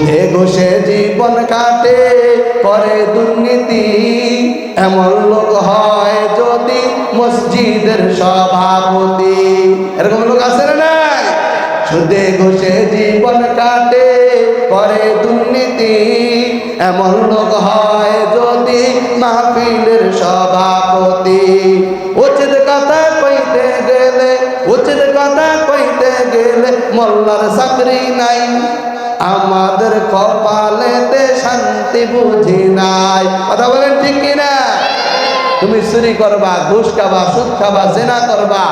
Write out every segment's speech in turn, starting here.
সুদে ঘষে জীবন কাটে, করে দুর্নীতি। এমন লোক হয় যদি মসজিদের সভাপতি। এরকম লোক আছে না সুদে ঘষে জীবন কাটে, করে দুর্নীতি। এমন লোক হয় যদি মাহফিলের সভাপতি। উচিত কথা কইতে গেলে, উচিত কথা কইতে গেলে মোল্লার চাকরি নাই। আমাদের কপালেতে শান্তি বুঝি নাই। কথা বলেন ঠিক কিনা? তুমি চুরি করবা, ঘুষ খাবা, সুদ খাবা, জেনা করবা,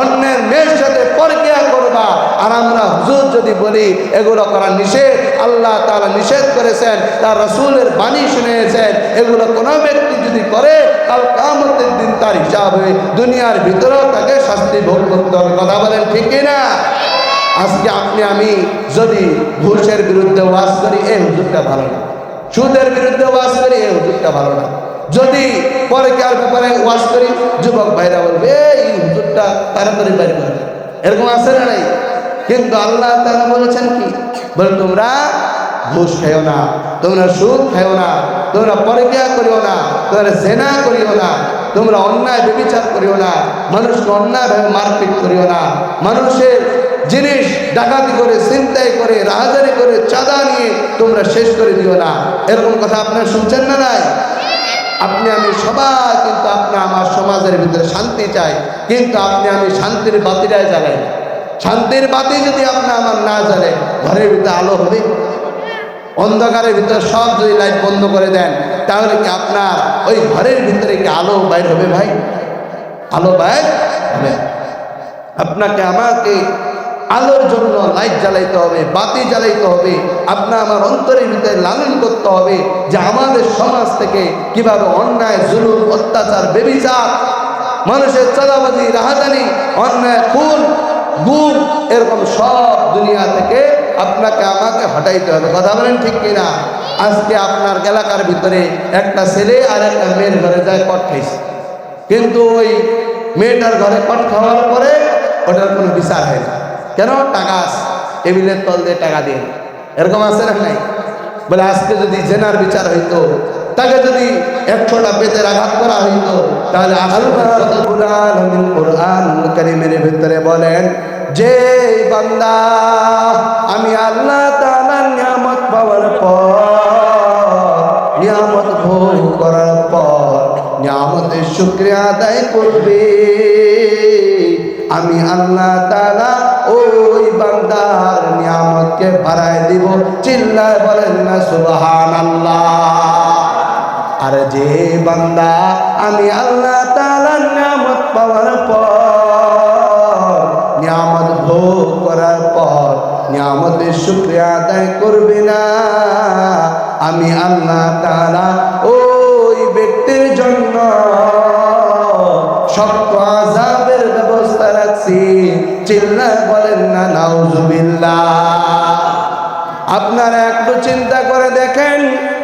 অন্যের মেয়ের সাথে পরকিয়া করবা। আর আমরা হুজুর যদি বলি, এগুলো করা নিষেধ, আল্লাহ তারা নিষেধ করেছেন, তার রসুলের বাণী শুনেছেন এগুলো কোনো ব্যক্তি যদি করে, কাল কামতের দিন তার হিসাব হবে দুনিয়ার ভিতরেও তাকে শাস্তি ভোগ করতে হবে। কথা বলেন ঠিক না আজকে আপনি, আমি যদি ঘুষের বিরুদ্ধে ওয়াজ করি, এই হুজুরটা ভালো না। সুদের বিরুদ্ধে ওয়াজ করি, এই হুজুরটা ভালো না। যদি পরে কার ব্যাপারে ওয়াজ করি, যুবক ভাইরা বলবে, এই হুজুরটা তাড়াতাড়ি বাইরে করে দেয়।" এরকম আছে না নাই? কিন্তু আল্লাহ তারা বলেছেন কি? বলে, তোমরা ঘুষ খাইও না, তোমরা সুদ খাইও না, তোমরা পরকিয়া করিও না, তোমরা জেনা করিও না, তোমরা অন্যায় বেবিচার করিও না, মানুষকে অন্যায়ভাবে মারপিট করিও না, মানুষের জিনিস ডাকাতি করে চিন্তাই করে রাহাজারি করে, চাঁদা নিয়ে তোমরা শেষ করে দিও না। এরকম কথা আপনারা শুনছেন না নাই? আপনি আমি সবাই কিন্তু আপনি আমার সমাজের ভিতরে শান্তি চাই, কিন্তু আপনি আমি শান্তির বাতিটাই জ্বালাই। শান্তির বাতি যদি আপনি আমার না জ্বালে ঘরের ভিতরে আলো হবে? অন্ধকারের ভিতরে সব যদি লাইট বন্ধ করে দেন, তাহলে কি আপনার ওই ঘরের ভিতরে কি আলো বাইর হবে ভাই? আলো বাইর হবে? আপনাকে আমাকে আলোর জন্য লাইট জ্বালাইতে হবে, বাতি জ্বালাইতে হবে, আপনার আমার অন্তরের ভিতরে লালন করতে হবে যে আমাদের সমাজ থেকে কীভাবে অন্যায়, জুলুম, অত্যাচার, বেবিচার, মানুষের চাঁদাবাজি রাহাজানি অন্যায়, খুন, গুম, এরকম সব দুনিয়া থেকে আপনাকে আমাকে হটাইতে হবে। কথা বলেন ঠিক কিনা? আজকে আপনার এলাকার ভিতরে একটা ছেলে আর একটা মেয়ের ঘরে যায় কট খাইছে। কিন্তু ওই মেয়েটার ঘরে কট খাওয়ার পরে ওটার কোনো বিচার হয় না। কেন? টাকা টেবিলের তল দিয়ে টাকা দিন এরকম আছে না নাই? বলে, আজকে যদি জেনার বিচার হইতো, তাকে যদি একশোটা বেতের আঘাত করা হইতো, তাহলে কারিমের ভিতরে বলেন যে বান্দা, আমি আল্লাহ নিয়ামত পাওয়ার পর, নিয়ামত ভোগ করার পর, নিয়ামতের শুক্রিয়া আদায় করবে। আমি আল্লাহ তাআলা ওই বান্দার নিয়ামতকে বাড়ায় দিব। চিল্লায় বলেন না, সুবহানাল্লাহ। আর যে বান্দা, আমি আল্লাহ তাআলার নিয়ামত পাওয়ার পর, নিয়ামত ভোগ করার পর, নিয়ামতের শুক্রিয়া আদায় করবে না। আমি আল্লাহ তাআলা ওই ব্যক্তির জন্য শক্ত আজাবের ব্যবস্থা রাখছি। বলেন না নাউজুবিল্লাহ। আপনারা একটু চিন্তা করে দেখেন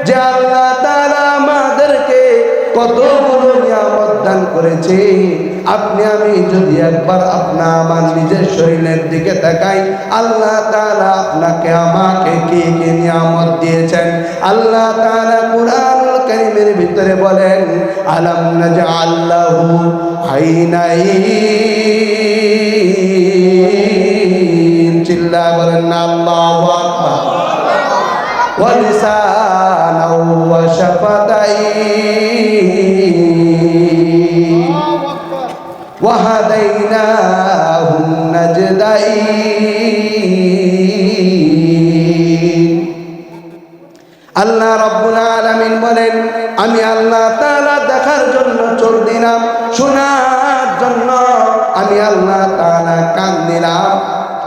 যে আল্লাহ তাআলা আমাদেরকে দান করেছে। আপনি, আমি যদি একবার আপনা আমার নিজের শরীরের দিকে তাকাই, আল্লাহ তাআলা আপনাকে, আমাকে কি কি নিয়ামত দিয়েছেন? আল্লাহ তাআলা কুরআনুল কারীমের ভিতরে বলেন, আলাম নাজআল্লাহু আইনাইন। চিল্লা বলেন না আল্লাহু আকবার ولسانا وشفتين وهديناه النجدين আল্লাহ রব্বুল আলামিন বলেন আমি আল্লাহ তাআলা দেখার জন্য চোখ দিলাম শোনার জন্য আমি আল্লাহ তাআলা কান দিলাম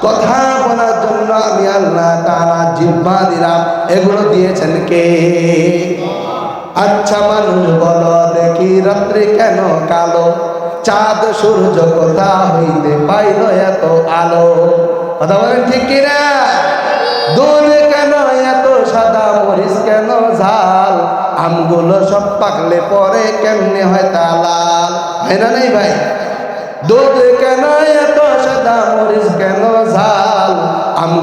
কথা বলার জন্য আমি আল্লাহ তাআলা জিহ্বা দিলাম। এগুলো দিয়েছেন কে? আচ্ছা মানুষ বলো, দেখি রাত্রি কেন কালো? চাঁদ, সূর্য কোথা হইতে পাইল এত আলো? কথা বলেন ঠিক কিনা? দুধ কেন এত সাদা, মরিচ কেন ঝাল? আমগুলো সব পাকলে পরে কেমনে হয় তা লাল? হয় না নাই ভাই? দুধ কেন এত সাদা, মরিচ কেন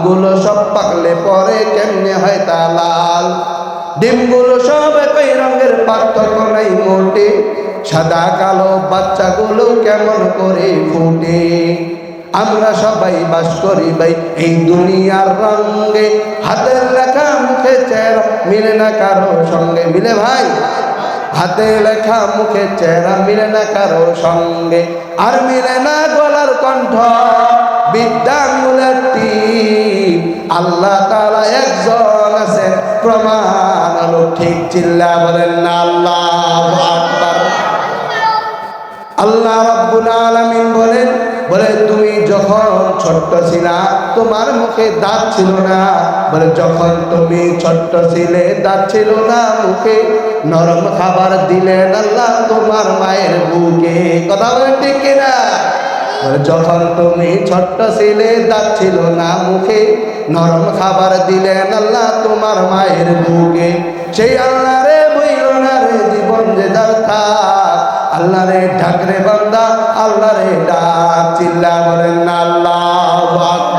আমগুলো সব পাকলে পরে কেমনে হয় তা লাল? ডিমগুলো সব একই রঙের, পার্থক্য নাই মোটে। সাদা, কালো বাচ্চাগুলো কেমন করে ফুটে? আমরা সবাই বাস করি ভাই এই দুনিয়ার রঙে। হাতের লেখা, মুখে চেহারা, মিলে না কারও সঙ্গে। মিলে ভাই? হাতে লেখা, মুখে চেহারা, মিলে না কারও সঙ্গে। আর মিলে না গলার কণ্ঠ। বিদ্যাঙ্গুলের আল্লাহ তালা একজন আছেন। প্রমাণ আলো ঠিক চিল্লা বলেন না, আল্লাহ আকবার। আল্লাহ রাব্বুল আলামিন বলেন, বলে, তুমি যখন ছোট্ট ছিলা, তোমার মুখে দাঁত ছিল না? বলে, যখন তুমি ছোট্ট ছিলে, দাঁত ছিল না মুখে। নরম খাবার দিলেন আল্লাহ তোমার মায়ের বুকে। কথা বলে ঠিক কিনা? যখন তুমি ছোট্ট ছেলে দাঁত ছিল না মুখে, নরম খাবার দিলেন আল্লাহ তোমার মায়ের বুকে। সেই আল্লাহ রে বইল জীবন যে যার থাক। আল্লাহ রে ডাক বন্দা আল্লাহ রে ডাক, চিল্লা বলেন আল্লাহ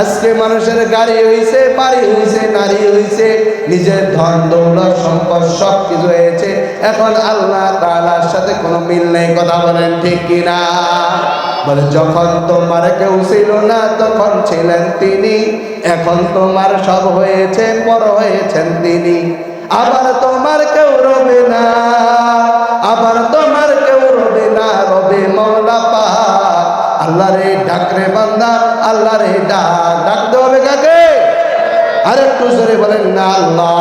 আজকে মানুষের গাড়ি হইছে, বাড়ি হইছে, নারী হইছে, নিজের ধন, দৌলত, সম্পদ সব কিছু হয়েছে। এখন আল্লাহ তাআলার সাথে কোনো মিল নেই, কথা বলেন ঠিক কিনা? বলে, যখন তোমার কেউ ছিল না, তখন ছিলেন তিনি। এখন তোমার সব হয়েছে, বড় হয়েছেন তিনি। আবার তোমার কেউ রবে না, আবার তোমার কেউ রবে না, রবে মৌলা পাক। আল্লাহ রে ডাক রে বান্দা আল্লাহ রে ডাক জোরে বলেন, না, আল্লাহ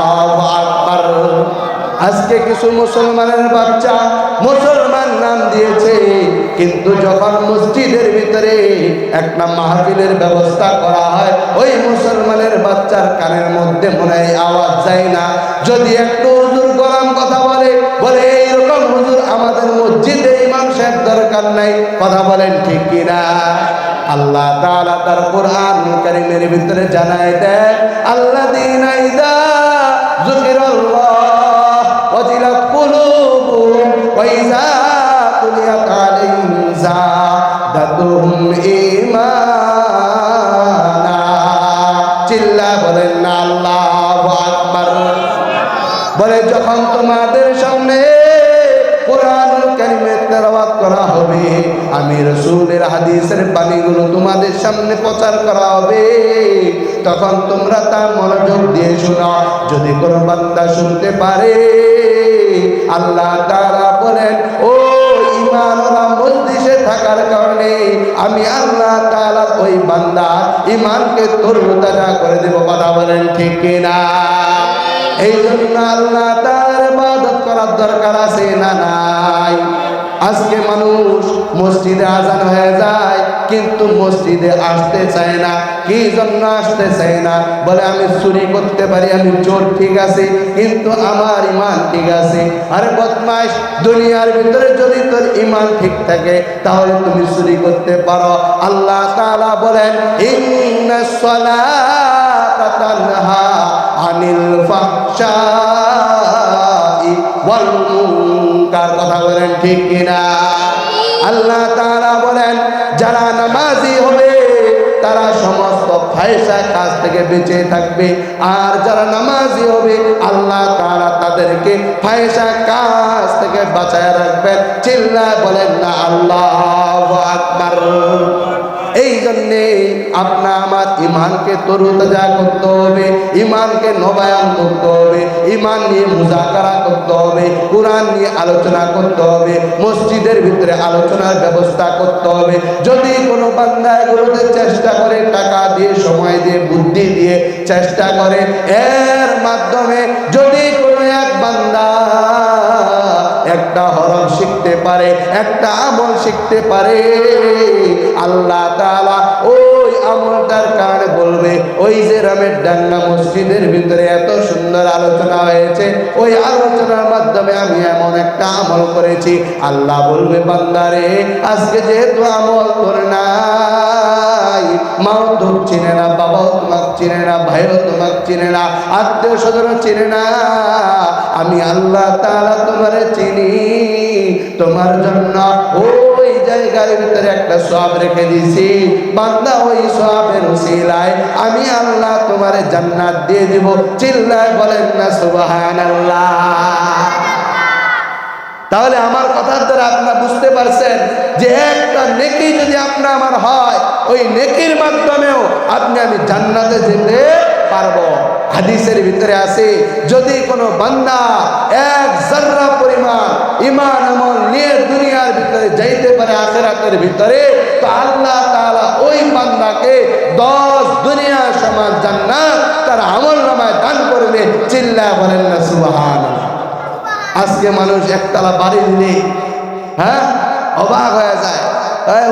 আজকে কিছু মুসলমানের বাচ্চা মুসলমান নাম দিয়েছে, কিন্তু যখন মসজিদের ভিতরে একটা মাহফিলের ব্যবস্থা করা হয়, ওই মুসলমানের বাচ্চার কানের মধ্যে মনে হয় আওয়াজ যায় না। যদি একটু হুজুর গরম কথা বলে বলে, এইরকম হুজুর আমাদের মসজিদে ইমাম সাহেব দরকার নাই। কথা বলেন ঠিক কিনা? আল্লাহ তাআলা তার কোরআন কারীমের ভিতরে জানায় দেয় আল্লাহ দিন আইদা যুকিরাল্লাহ ওয়াজিলাত কুলুবুহুম ওয়া ইযা সামনে প্রচার করা হবে, তখন তোমরা তা মনোযোগ দিয়ে শোনো। যদি কোনো বান্দা শুনতে পারে, আল্লাহ তারা বলেন, ও ইমান মসজিদে থাকার কারণে আমি আল্লাহ তাআলা ওই বান্দা ইমানকে করে দেব। কথা বলেন ঠিক কিনা? এই জন্য আল্লাহ তার ইবাদত করার দরকার আছে না নাই? আজকে মানুষ মসজিদে আজান হয়ে যায়, কিন্তু মসজিদে আসতে চায় না। কি জন্য আসতে চায় না? বলে, আমি চুরি করতে পারি, আমি চোর, ঠিক আছে, কিন্তু আমার ইমান ঠিক আছে। আরে বদমাইশ, দুনিয়ার ভিতরে যদি তোর ইমান ঠিক থাকে, তাহলে তুমি চুরি করতে পারো। আল্লাহ তালা বলেন আনিল ওয়াল মুনকার কথা বলেন ঠিক কিনা? আল্লাহ তারা বলেন, যারা নামাজি হবে, তারা সমস্ত ফায়সা কাজ থেকে বেঁচে থাকবে। আর যারা নামাজি হবে, আল্লাহ তারা তাদেরকে ফায়সা কাজ থেকে বাঁচায় রাখবেন। চিল্লা বলেন না, আল্লাহ আকবার। এই জন্যে আপনা আমার ইমানকে তরুতাজা করতে হবে ইমানকে নবায়ন করতে হবে ইমান নিয়ে মুজাকারা করতে হবে, কোরআন নিয়ে আলোচনা করতে হবে, মসজিদের ভিতরে আলোচনার ব্যবস্থা করতে হবে। যদি কোনো বান্দা এগুলোতে চেষ্টা করে টাকা দিয়ে, সময় দিয়ে, বুদ্ধি দিয়ে চেষ্টা করে, এর মাধ্যমে যদি কোনো এক বান্দা একটা হরফ শিখতে পারে, একটা আমল শিখতে পারে। আল্লাহ তাআলা ওই আমলটার কারণে বলবে, ওই যে রামের ডাঙ্গা মসজিদের ভিতরে এত সুন্দর আলোচনা হয়েছে, ওই আলোচনার মাধ্যমে আমি এমন একটা আমল করেছি। আল্লাহ বলবে, বান্দারে, আজকে যেহেতু আমল তোর নাই মাও তোর চিনে না, বাবাও তোমাকে চিনে না, ভাইও তোমাকে চিনে না, আত্মীয় স্বজনও চিনে না। আমি আল্লাহ তাআলা তোমারে চিনি, তোমার জন্য ওই জায়গার ভিতরে একটা সব রেখে দিয়েছি। বান্দা ওই সবের উসিলায় আমি আল্লাহ তোমার জান্নাত দিয়ে দিব। চিল্লায় বলেন না, সুবহানাল্লাহ। তাহলে আমার কথার দ্বারা আপনারা বুঝতে পারছেন যে একটা নেকি যদি আপনার আমার হয়, ওই নেকির মাধ্যমেও আপনি আমি জান্নাতে যেতে পারব। হাদিসের ভিতরে আছে, যদি কোনো বান্দা এক জাররা পরিমাণ ইমান আমল নিয়ে দুনিয়ার ভিতরে যাইতে পারে, আখেরাতের ভিতরে, তো আল্লাহ তাআলা ওই বান্দাকে দশ দুনিয়া সমান জান্নাত তার আমল নামায় দান করবে। চিল্লা বলেন না, সুবহানাল্লাহ। আজকে মানুষ একতলা বাড়ি দিলে হ্যাঁ অবাক হয়ে যায়।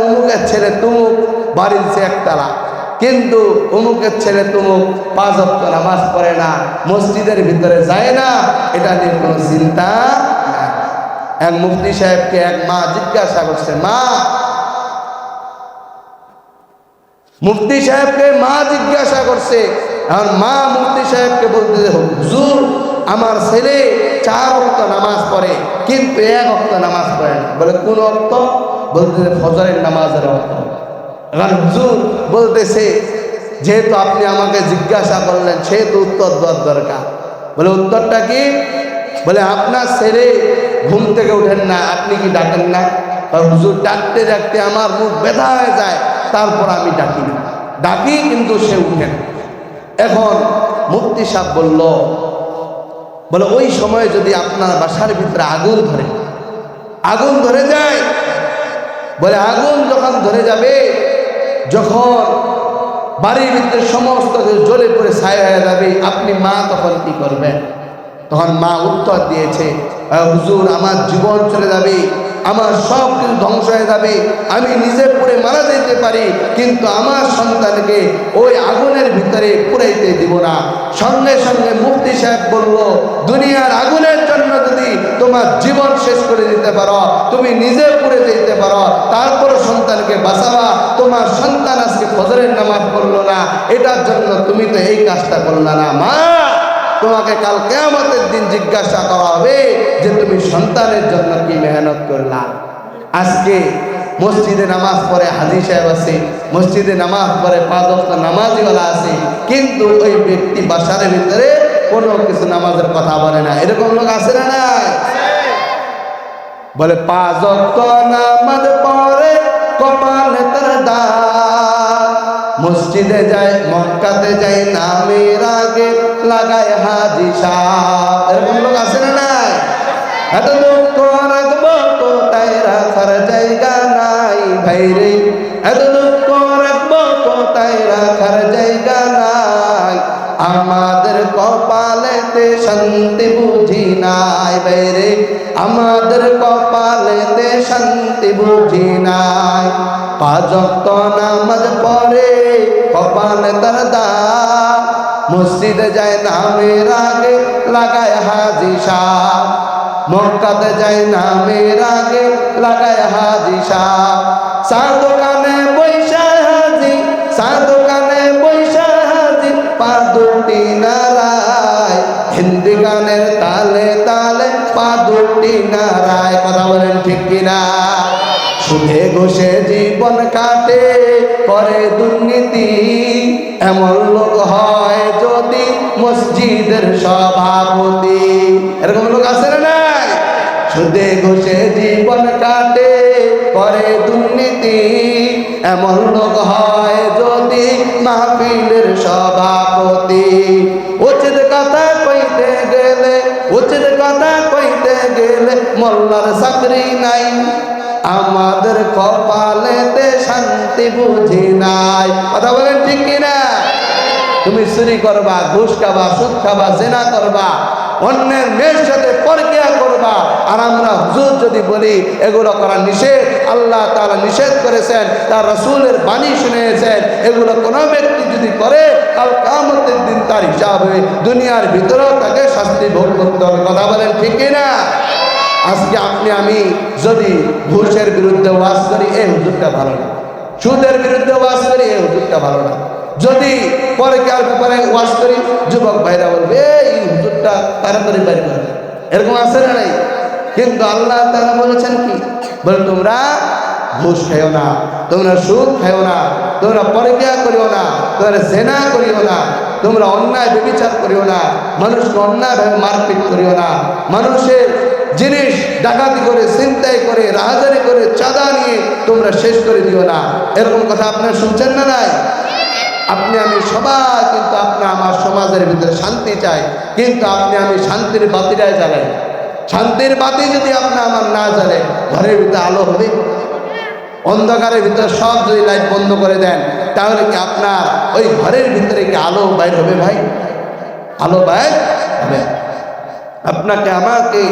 অমুকের ছেলে তুমুক বাড়ি দিচ্ছে একতলা। কিন্তু অমুকের ছেলে তুমুক, পাঁচ অক্ট নামাজ পড়ে না, মসজিদের ভিতরে যায় না, এটা নিয়ে কোনো চিন্তা এক মুফতি সাহেবকে এক মা জিজ্ঞাসা করছে, মা। মুফতি সাহেবকে মা জিজ্ঞাসা করছে আর মা মুফতি সাহেবকে বলতে হুজুর, আমার ছেলে চার অক্ত নামাজ পড়ে, কিন্তু এক অক্ত নামাজ পড়ে না। বলে, কোন অক্ত? বলতে ফজরের নামাজের অক্ত। এখন হুজুর বলতেছে, যেহেতু আপনি আমাকে জিজ্ঞাসা করলেন, সেহেতু উত্তর দেওয়ার দরকার। বলে, উত্তরটা কি? বলে, আপনার ছেলে ঘুম থেকে ওঠেন না, আপনি কি ডাকেন না? হুজুর ডাকতে ডাকতে আমার মুখ ব্যথা হয়ে যায়, তারপর আমি ডাকি না। ডাকি, কিন্তু সে উঠে এখন মুক্তি সাহ বলল বলে ওই সময় যদি আপনার বাসার ভিতরে আগুন ধরে আগুন ধরে যায় বলে আগুন যখন ধরে যাবে যখন বাড়ির ভিতরে সমস্ত জ্বলে পড়ে ছায় হয়ে যাবে আপনি মা তখন কি করবেন? তখন মা উত্তর দিয়েছে "আহ, হুজুর, আমার জীবন চলে যাবে, আমার সব কিছু ধ্বংস হয়ে যাবে, আমি নিজে পুড়ে মারা যেতে পারি, কিন্তু আমার সন্তানকে ওই আগুনের ভিতরে পুরাইতে দিব না। সঙ্গে সঙ্গে মুফতি সাহেব বলল, দুনিয়ার আগুনের জন্য যদি তোমার জীবন শেষ করে দিতে পারো, তুমি নিজে পুড়ে যেতে পারো তারপর সন্তানকে বাঁচাবা। তোমার সন্তান আজকে ফজরের নামাজ পড়ল না, এটার জন্য তুমি তো এই কাজটা করলা না। মা! তোমাকে কাল কেয়ামতের দিন জিজ্ঞাসা করা হবে যে তুমি সন্তানের জন্য কি মেহনত করলা? আজকে মসজিদে নামাজ পড়ে হাজি সাহেব আছে, মসজিদে নামাজ পড়ে পাঁচ ওয়াক্ত নামাজিওয়ালা আছে, কিন্তু ওই ব্যক্তি বাসার ভিতরে কোনো কিছু নামাজের কথা বলে না। এরকম লোক আছে না নাই? বলে, পাঁচ ওয়াক্ত নামাজ পড়ে কপালে তার দাগ। মসজিদে যায়, মক্কাতে যায় নামের আগে লাগায় হাজি সাহ এরকম লোক আছে না নাই? এত দুঃখ রাখব কোথায় রাখার জায়গা নাই ভাই রে। এত দুঃখ রাখব কোথায় রাখার জায়গা নাই। আমাদের কপালেতে শান্তি বুঝি নাই ভাই রে। আমাদের কপালেতে শান্তি বুঝি নাই। পাঁচক্ত নামাজ পড়ে কপালে তার দা মসজিদে যায় নামের আগে, লাগায় হাজি সাহ। মক্কাতে যায় নামের আগে, লাগায় হাজি সাহ। চা দোকানে বৈশা হাজি চা দোকানে বৈশা হাজি পা দুটি নারায়। হিন্দি গানের তালে তালে পা দুটি নারায়। কথা বলেন ঠিক কিনা? সুখে ঘষে জীবন কাটে, করে দুর্নীতি। এমন লোক হয় যদি মসজিদের সভাপতি। এরকম লোক আছে না নাই? সুদে ঘষে জীবন কাটে, করে দুর্নীতি। এমন লোক হয় যদি মাহফিলের সভাপতি। উচিত কথা কইতে গেলে, উচিত কথা কইতে গেলে মোল্লার চাকরি নাই। আমাদের কপালেতে শান্তি বুঝি নাই। কথা বলেন ঠিক কিনা? তুমি চুরি করবা, ঘুষ খাবা, সুদ খাবা, জেনা করবা, অন্যের মেয়ের সাথে পরকিয়া করবা। আর আমরা হুজুর যদি বলি, এগুলো করা নিষেধ, আল্লাহ তারা নিষেধ করেছেন, তার রসুলের বাণী শুনেছেন এগুলো কোনো ব্যক্তি যদি করে, কাল কামতের দিন তার হিসাবে দুনিয়ার ভিতরেও তাকে শাস্তি ভোগ করতে হবে। কথা বলেন ঠিক কিনা? আজকে আপনি, আমি যদি ঘুষের বিরুদ্ধে ওয়াজ করি, এই হুজুরটা ভালো না। সুদের বিরুদ্ধে ওয়াজ করি, এই হুজুরটা ভালো না। যদি পরে কার ব্যাপারে ওয়াজ করি, যুবক ভাইরা বলবে, এই হুজুরটা তাড়াতাড়ি বাড়ি করে এরকম আছে না নাই? কিন্তু আল্লাহ তারা বলেছেন কি? বলে, তোমরা ঘুষ খাইও না, তোমরা সুদ খাইও না, তোমরা পরকিয়া করিও না, তোমরা সেনা করিও না, তোমরা অন্যায় বেবিচার করিও না, মানুষকে অন্যায়ভাবে মারপিট করিও না, মানুষের জিনিস ডাকাতি করে চিন্তাই করে, রাহাজারি করে, চাঁদা নিয়ে তোমরা শেষ করে দিও না। এরকম কথা আপনারা শুনছেন না নাই? আপনি আমি সবাই কিন্তু আপনি আমার সমাজের ভিতরে শান্তি চাই, কিন্তু আপনি আমি শান্তির বাতিটাই জ্বালাই। শান্তির বাতি যদি আপনি আমার না জ্বালে ঘরের ভিতরে আলো হবে। অন্ধকারের ভিতরে সব যদি লাইট বন্ধ করে দেন, তাহলে কি আপনার ওই ঘরের ভিতরে কি আলো বাইর হবে ভাই? আলো বাইর হবে। আপনাকে আমাকে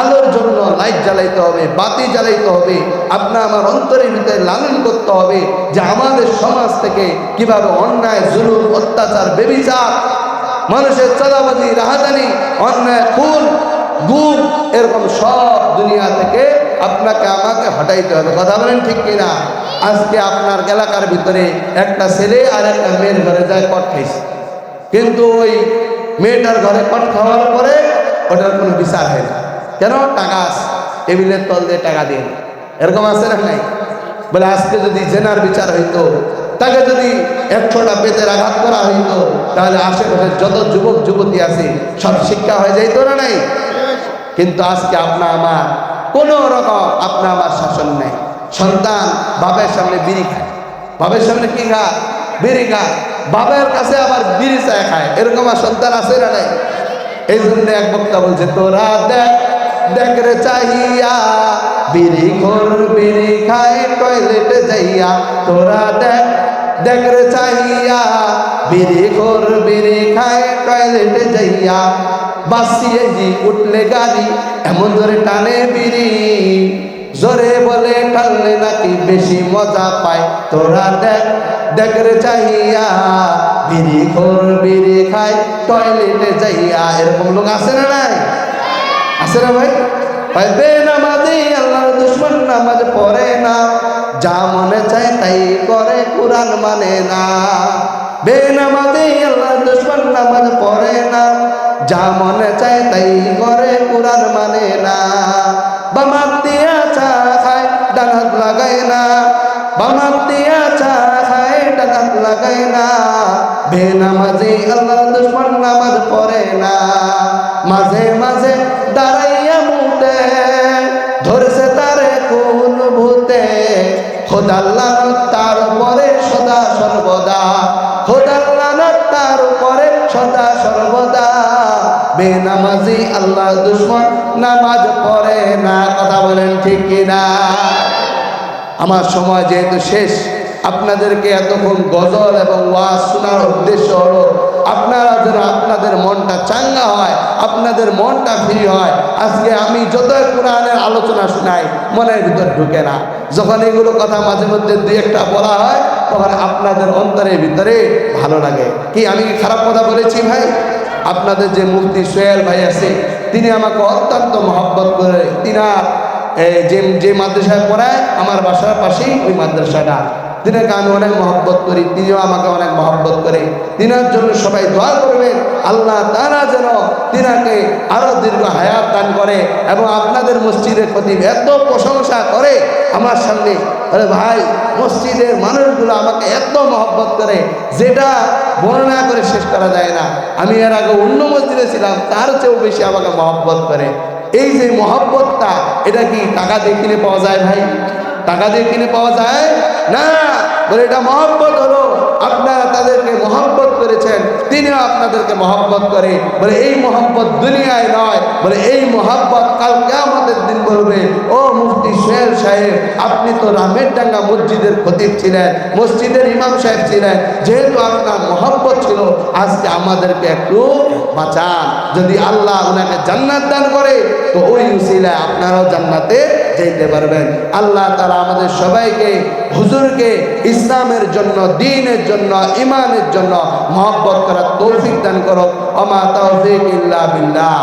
আলোর জন্য লাইট জ্বালাইতে হবে, বাতি জ্বালাইতে হবে আপনার আমার অন্তরের ভিতরে লালন করতে হবে যে আমাদের সমাজ থেকে কীভাবে অন্যায়, জুলুম, অত্যাচার, বেবিচার, মানুষের চাঁদাবাজি রাহাজানি অন্যায়, খুন, গুম, এরকম সব দুনিয়া থেকে আপনাকে আমাকে হটাইতে হবে। কথা বলেন ঠিক কিনা? আজকে আপনার এলাকার ভিতরে একটা ছেলে আর একটা মেয়ের ঘরে যায় কট খাইছে। কিন্তু ওই মেয়েটার ঘরে কট খাওয়ার পরে ওটার কোনো বিচার হয় না। কেন? টাকা আছে। টেবিলের তল দিয়ে টাকা দিন এরকম আছে না নাই? বলে, আজকে যদি জেনার বিচার হইতো, তাকে যদি একশোটা পেতের আঘাত করা হইতো, তাহলে আশেপাশের যত যুবক, যুবতী আছে, সব শিক্ষা হয়ে যাইতো না নাই? কিন্তু আজকে আপনা আমার কোনো রকম আপনা আমার শাসন নেই। সন্তান বাপের সামনে বিড়ি খায়। বাপের সামনে কি খায়? বিড়ি খায়। বাপের কাছে আবার বিড়ি চায় খায়। এরকম আর সন্তান আছে না নাই? এই জন্য এক বক্তা বলছে, তোরা দেখ দেখ রে চাহিয়া, বিড়ি ঘোর বিড়ি খায় টয়লেট যাইয়া। তোরা দেখ দেখ রে চাহিয়া, বিড়ি ঘোর বিড়ি খায় টয়লেট যাইয়া। বাসিয়ে জি উঠলে গাড়ি, এমন জোরে টানে বিড়ি। জোরে বলে টানলে নাকি বেশি মজা পায়। তোরা দেখ দেখ রে চাহিয়া, বিড়ি খোর বিড়ি খায় টয়লেটে যাইয়া। এরকম লোক আছে না নাই? না ভাই। ভাই বেনামাজি আল্লাহর দুশ্মন নামাজ পড়ে না। যা মনে চায় তাই করে, কোরআন মানে না। বেনামাজি আল্লাহর দুশ্মন নামাজ পড়ে না। যা মনে চায় তাই করে, কোরআন মানে না। বামাত দিয়া চা খায় ডানাত লাগায় না। বামাত দিয়া চা খায় ডানাত লাগায় না। বেনামাজি আল্লাহর দুশ্মন নামাজ পড়ে না। মাঝে মাঝে দাঁড়াইয়া মুটে ধরেছে তারে কোন ভূতে। খোদাল্লাহ তার পরে সদা সর্বদা। খোদাল্লাহ তার পরে সদা সর্বদা। বেনামাজি আল্লাহ দুশ্মন নামাজ পড়ে না, কথা বলেন ঠিক কিনা? আমার সময় যেহেতু শেষ আপনাদেরকে এতক্ষণ গজল এবং ওয়াজ শোনার উদ্দেশ্য হলো, আপনারা যেন আপনাদের মনটা চাঙ্গা হয়, আপনাদের মনটা ফ্রি হয়, আজকে আমি যতই কোরআনের আলোচনা শোনাই, মনের ভিতর ঢুকে না। যখন এগুলো কথা মাঝে মধ্যে দুই একটা বলা হয়, তখন আপনাদের অন্তরের ভিতরে ভালো লাগে। কি, আমি কি খারাপ কথা বলেছি ভাই? আপনাদের যে মুফতি সোহেল ভাই আছে, তিনি আমাকে অত্যন্ত মহব্বত করে, তিনার যে যে মাদ্রাসায় পড়ায়, আমার বাসার পাশেই ওই মাদ্রাসাটা। তিনাকে আমি অনেক মহব্বত করি তিনিও আমাকে অনেক মহব্বত করে। তিনার জন্য সবাই দোয়া করবেন, আল্লাহ তারা যেন তিনাকে আরও দীর্ঘ হায়াত দান করে এবং আপনাদের মসজিদের প্রতি এত প্রশংসা করে আমার সামনে। আরে ভাই, মসজিদের মানুষগুলো আমাকে এত মহব্বত করে, যেটা বর্ণনা করে শেষ করা যায় না। আমি এর আগে অন্য মসজিদে ছিলাম, তার চেয়েও বেশি আমাকে মহব্বত করে। এই যে মহব্বতটা, এটা কি টাকা দেখিলে পাওয়া যায় ভাই? টাকা দিয়ে কিনে পাওয়া যায়? না, বলে এটা মহব্বত হলো। আপনারা তাদেরকে মহব্বত করেছেন, তিনিও আপনাদেরকে মহব্বত করে। বলে এই মহব্বত দুনিয়ায় নয়, বলে এই মহব্বত কাল কেমতের বলবে ও মুফতি সোহেল সাহেব, আপনি তো রামের ডাঙ্গা মসজিদের খতিব ছিলেন, মসজিদের ইমাম সাহেব ছিলেন। যেহেতু আপনার মহব্বত ছিল, আজকে আমাদেরকে একটু বাঁচান। যদি আল্লাহ ওনাকে জান্নাত দান করে, তো ওই উসিলায় আপনারাও জান্নাতে যেতে পারবেন। আল্লাহ তারা আমাদের সবাইকে, হুজুরকে ইসলামের জন্য, দিনের জন্য ইমানের জন্য মহব্বত করার তৌফিক দান করো অমা তৌফিক ইল্লা বিল্লাহ।